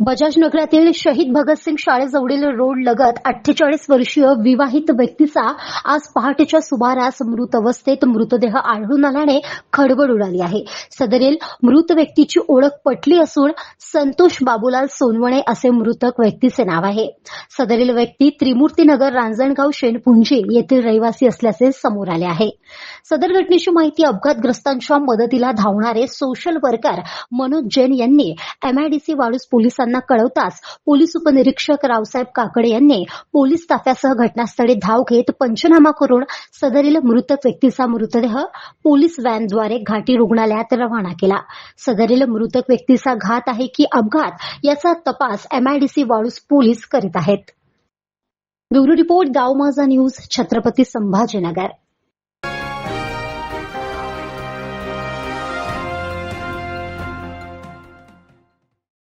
बजाज नगरातील शहीद भगतसिंग शाळेजवळील रोड लगत अठ्ठेचाळीस वर्षीय विवाहित व्यक्तीचा आज पहाटेच्या सुमारास मृत अवस्थेत मृतदेह आढळून आल्याने खडबड उडाली आहे. सदरील मृत व्यक्तीची ओळख पटली असून संतोष बाबूलाल सोनवणे असे मृतक व्यक्तीचे नाव आहे. सदरील व्यक्ती त्रिमूर्तीनगर रांजणगाव शेणपुंजी येथील रहिवासी असल्याचे समोर आले आहे. सदर घटनेची माहिती अपघातग्रस्तांच्या मदतीला धावणारे सोशल वर्कर मनोज जैन यांनी एमआयडीसी वाळूस पोलिसांना कळवताच पोलीस उपनिरीक्षक रावसाहेब काकडे यांनी पोलीस ताफ्यासह घटनास्थळी धाव घेत पंचनामा करून सदरील मृतक व्यक्तीचा मृतदेह पोलीस व्हॅनद्वारे घाटी रुग्णालयात रवाना केला. सदरील मृतक व्यक्तीचा घात आहे की अपघात याचा तपास एमआयडीसी वाळूस पोलीस करीत आहेत. ब्युरो रिपोर्ट गाव माझा न्यूज छत्रपती संभाजीनगर.